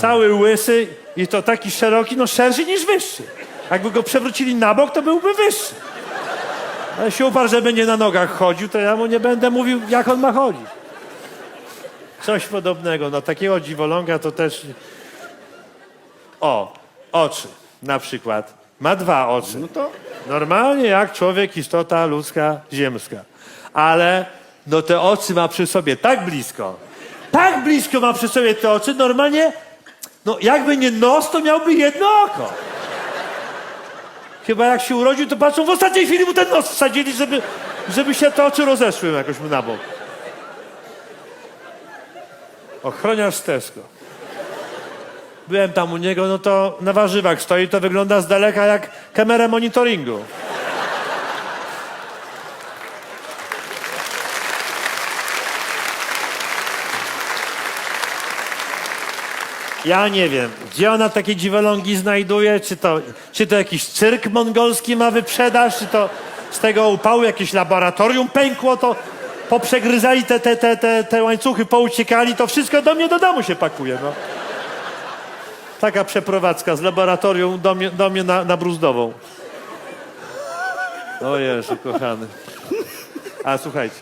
Cały łysy i to taki szeroki, no szerszy niż wyższy. Jakby go przewrócili na bok, to byłby wyższy. Ale się uparł, że będzie na nogach chodził, to ja mu nie będę mówił, jak on ma chodzić. Coś podobnego. No takiego dziwoląga to też... O, oczy na przykład. Ma dwa oczy. No to Normalnie jak człowiek, istota ludzka, ziemska. Ale no te oczy ma przy sobie tak blisko. Tak blisko ma przy sobie te oczy, normalnie, no jakby nie nos, to miałby jedno oko. Chyba jak się urodził, to patrzą, w ostatniej chwili mu ten nos wsadzili, żeby, żeby się te oczy rozeszły jakoś mu na bok. Ochroniarz Tesco. Byłem tam u niego, no to na warzywach stoi, to wygląda z daleka jak kamera monitoringu. Ja nie wiem, gdzie ona takie dziwolągi znajduje, czy to, czy to jakiś cyrk mongolski ma wyprzedaż, czy to z tego upału jakieś laboratorium pękło, to poprzegryzali te, te, te, te, te łańcuchy, pouciekali, to wszystko do mnie do domu się pakuje, no. Taka przeprowadzka z laboratorium do mnie, do mnie na, na Bruzdową. O Jezu, kochany. A słuchajcie,